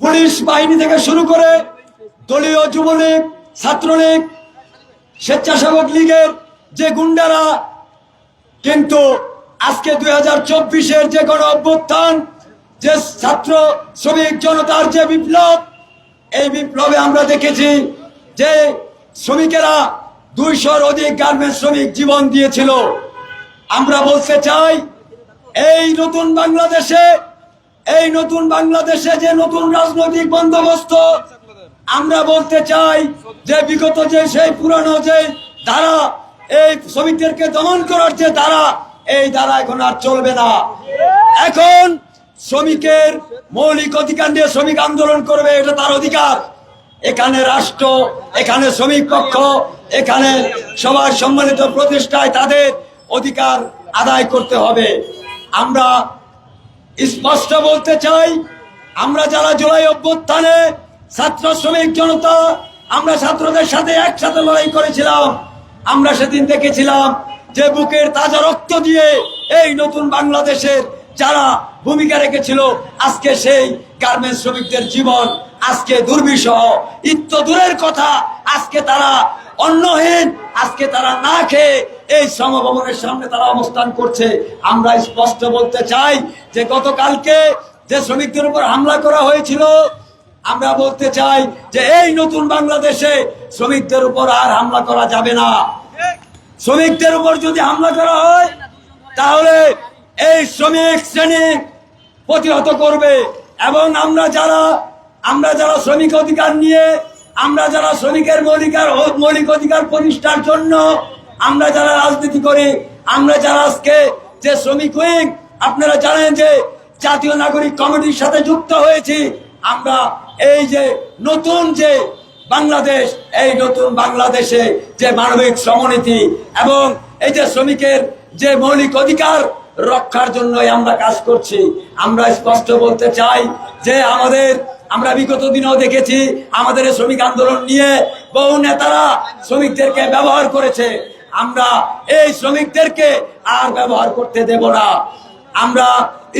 Police বাহিনী থেকে শুরু করে দলীয় যুবলীগ, ছাত্রলীগ, স্বেচ্ছাসেবক লীগের যে গুন্ডারা, কিন্তু আজকে দুই হাজার চব্বিশের যে গণ অভ্যুত্থান, যে ছাত্র শ্রমিক জনতার যে বিপ্লব, এই বিপ্লবে আমরা দেখেছি যে শ্রমিকেরা দুইশোর অধিক গার্মেন্টস শ্রমিক জীবন দিয়েছিল। আমরা বলতে চাই, এই নতুন বাংলাদেশে এই নতুন বাংলাদেশে যে নতুন রাজনৈতিক বন্দোবস্ত, আমরা বলতে চাই যে বিগত যে সেই পুরানো যে ধারা, এই শ্রমিকদেরকে দমন করার যে ধারা, এই ধারা এখন আর চলবে না। এখন শ্রমিকের মৌলিক অধিকার নিয়ে শ্রমিক আন্দোলন করবে, এটা তার অধিকার। এখানে রাষ্ট্র, এখানে শ্রমিক পক্ষ, এখানে সবার সম্মানিত প্রতিষ্ঠায় তাদের অধিকার আদায় করতে হবে। আমরা স্পষ্ট বলতে চাই, আমরা যারা জুলাই অভ্যুত্থানে ছাত্র শ্রমিক জনতা, আমরা ছাত্রদের সাথে একসাথে লড়াই করেছিলাম। আমরা সেদিন দেখেছিলাম যে বুকের তাজা রক্ত দিয়ে এই নতুন বাংলাদেশের যারা ভূমিকা রেখেছিল, আজকে সেই গার্মেন্টস শ্রমিকদের জীবন, আজকে দুর্বিষহ, ইত্য দূরের কথা, আজকে তারা অন্নহীন, আজকে তারা না খেয়ে এই সমভবনের সামনে তারা অবস্থান করছে। আমরা স্পষ্ট বলতে চাই যে গতকালকে যে শ্রমিকদের উপর হামলা করা হয়েছিল, আমরা বলতে চাই যে এই নতুন বাংলাদেশে শ্রমিকদের উপর আর হামলা করা যাবে না। শ্রমিকদের উপর যদি হামলা করা হয়, তাহলে এই শ্রমিক শ্রেণি প্রতিহত করবে এবং আমরা যারা আমরা যারা শ্রমিক অধিকার নিয়ে, আমরা যারা শ্রমিকের মৌলিকার মৌলিক অধিকার প্রতিষ্ঠার জন্য আমরা যারা রাজনীতি করি, আমরা যারা আজকে যে শ্রমিক উইং আপনারা জানেন যে জাতীয় নাগরিক কমিটির সাথে যুক্ত হয়েছি। আমরা এই যে নতুন যে বাংলাদেশ, এই নতুন বাংলাদেশে যে মানবিক সমনীতি এবং এই যে শ্রমিকের যে মৌলিক অধিকার রক্ষার জন্যই আমরা কাজ করছি। আমরা স্পষ্ট বলতে চাই যে আমাদের, আমরা বিগত দিনেও দেখেছি, আমাদের শ্রমিক আন্দোলন নিয়ে বহু নেতারা শ্রমিকদেরকে ব্যবহার করেছে। আমরা এই শ্রমিকদেরকে আর ব্যবহার করতে দেব না। আমরা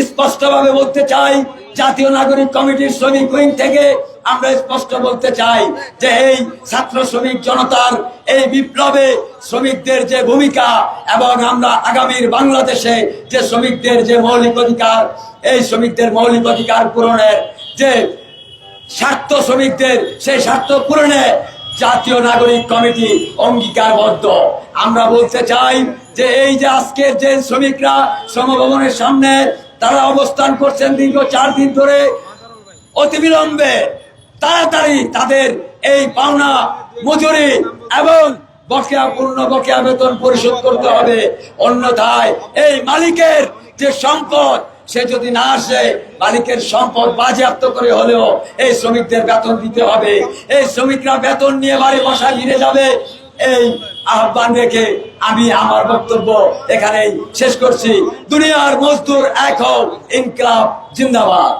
স্পষ্টভাবে বলতে চাই, জাতীয় নাগরিক কমিটির শ্রমিক উইং থেকে আমরা স্পষ্ট বলতে চাই যে এই ছাত্র শ্রমিক জনতার এই বিপ্লবে শ্রমিকদের যে ভূমিকা এবং আমরা আগামীর বাংলাদেশে যে শ্রমিকদের যে মৌলিক অধিকার, এই শ্রমিকদের মৌলিক অধিকার পূরণের যে স্বার্থ শ্রমিকদের সেই স্বার্থ পূরণে জাতীয় নাগরিক কমিটি অঙ্গীকারবদ্ধ। আমরা বলতে চাই যে এই যে আজকের যে শ্রমিকরা শ্রমভবনের সামনে তারা অবস্থান করছেন দীর্ঘ চার দিন ধরে, অতিবিলম্বে, তাড়াতাড়ি তাদের এই পাওনা, মজুরি এবং বকেয়া, পূর্ণ বকেয়া বেতন পরিশোধ করতে হবে। অন্যথায় এই মালিকের যে সম্পদ সে যদি না আসে মালিকের সম্পদ বাজেয়াপ্ত করে হলেও এই শ্রমিকদের বেতন দিতে হবে। এই শ্রমিকরা বেতন নিয়ে বাড়ি বসা ফিরে যাবে। এই আহ্বান রেখে আমি আমার বক্তব্য এখানেই শেষ করছি। দুনিয়ার মজদুর এক হোক ইনকলাব জিন্দাবাদ।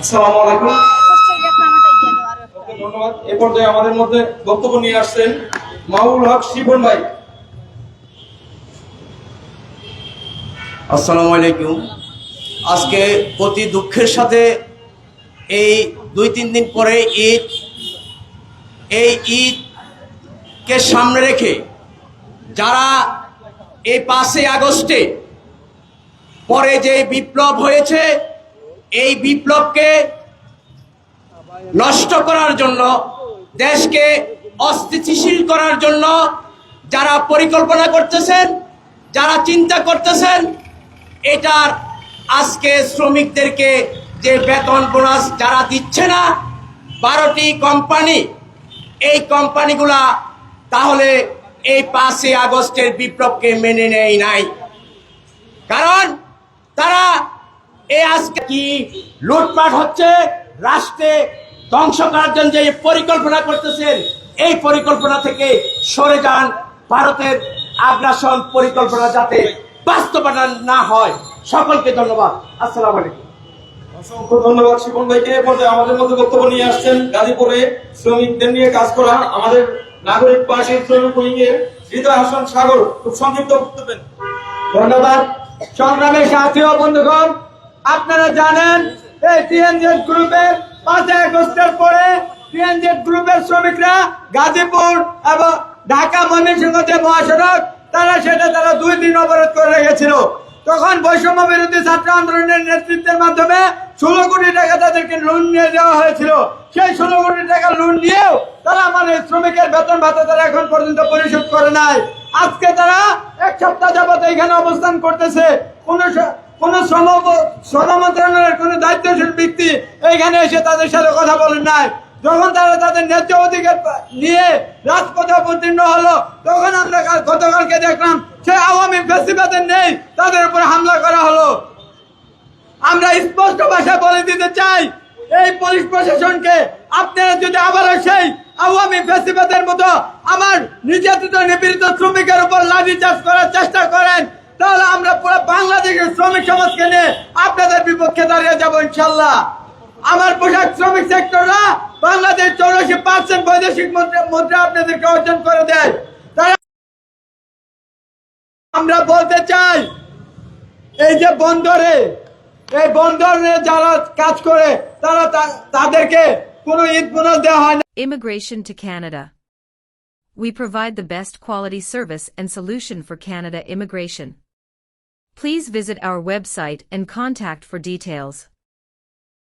আসসালামু আলাইকুম। অস্ট্রেলিয়া খানাটাই দিয়ে দাও আর একটা। ওকে, ধন্যবাদ। এ পর্যায়ে আমাদের মধ্যে বক্তব্য নিয়ে আসছেন মাহবুল হক শিবন ভাই। আসসালামু আলাইকুম। আজকে অতি দুঃখের সাথে এই দুই তিন দিন পরে ঈদ, এই ঈদকে সামনে রেখে যারা এই পাঁচই আগস্টে পরে যে বিপ্লব হয়েছে, এই বিপ্লবকে নষ্ট করার জন্য, দেশকে অস্থিতিশীল করার জন্য যারা পরিকল্পনা করতেছেন, যারা চিন্তা করতেছেন এটার আজকে শ্রমিকদেরকে যে বেতন বোনাস যারা দিচ্ছে না, বারোটি কোম্পানি এই কোম্পানিগুলা তাহলে এই পাঁচই আগস্টের বিপ্লবকে মেনে নেয় নাই। কারণ তারা এ আজকে কি লুটপাট হচ্ছে, রাষ্ট্রে ধ্বংস করার জন্য যে পরিকল্পনা করতেছেন, এই পরিকল্পনা থেকে সরে যান ভারতের আগ্রাসন পরিকল্পনা যাতে বাস্তবায়ন না হয়। সকলকে ধন্যবাদ। আসসালাম আলাইকুম। অসংখ্য ধন্যবাদ শিবন ভাইকে। আমাদের মধ্যে বক্তব্য নিয়ে আসছেন গাজীপুরে শ্রমিকদের নিয়ে কাজ করা আমাদের নাগরিক পার্টির শ্রমিক উইংয়ের হৃদয় হাসান সাগর। খুব সংক্ষিপ্ত বক্তব্য ধন্যবাদ। সংগ্রামের সাথী ও বন্ধুগণ আপনারা জানেন এই টিএনজেড গ্রুপের পাঁচই আগস্টের পরে টিএনজেড গ্রুপের শ্রমিকরা গাজীপুর এবং ঢাকা ময়মনসিংহ যে মহাসড়ক তারা সেটা তারা দুই দিন অবরোধ করে রেখেছিল। তখন বৈষম্য বিরোধী ছাত্র আন্দোলনের নেতৃত্বের মাধ্যমে ষোলো কোটি টাকা তাদেরকে লোন নিয়ে দেওয়া হয়েছিল। সেই ষোলো কোটি টাকা লোন নিয়েও তারা আমাদের শ্রমিকের বেতন ভাতা তারা এখন পর্যন্ত পরিশোধ করে নাই। আজকে তারা এক সপ্তাহ যাবত এখানে অবস্থান করতেছে। কোন কোন শ্রম শ্রম মন্ত্রণালয়ের কোন দায়িত্বশীল ব্যক্তি এইখানে এসে তাদের সাথে কথা বলেন নাই। যখন তারা তাদের ন্যায্য অধিকার নিয়ে রাজপথে অবতীর্ণ হলো, তখন আমরা কাল- গতকালকে দেখলাম সে আওয়ামী বেশিবাদের নেই, তাদের উপর হামলা করা হলো। আমরা স্পষ্ট ভাষায় বলে দিতে চাই, এই পুলিশ প্রশাসনকে আপনারা যদি আবারও সেই আওয়ামী ফেসিবাদের মতো আমার নির্যাতিত, নিপীড়িত শ্রমিকের উপর লাঠি চাষ করার চেষ্টা করেন, তাহলে আমরা পুরো বাংলাদেশের শ্রমিক সমাজকে নিয়ে আপনাদের বিপক্ষে দাঁড়িয়ে যাব ইনশাল্লাহ। আমার পোশাক শ্রমিক সেক্টররা বাংলাদেশ চৌরাশি পার্সেন্ট বৈদেশিক মুদ্রা মুদ্রা আপনাদেরকে অর্জন করে দেয় তারা আমরা বলতে চাই এই যে বন্দরে এই বন্দরে যারা কাজ করে তারা তা- তাদেরকে কোনো ঈদ বোনাস দেওয়া হয় না Immigration to Canada. We provide the best quality service and solution for Canada immigration. Please visit our website and contact for details.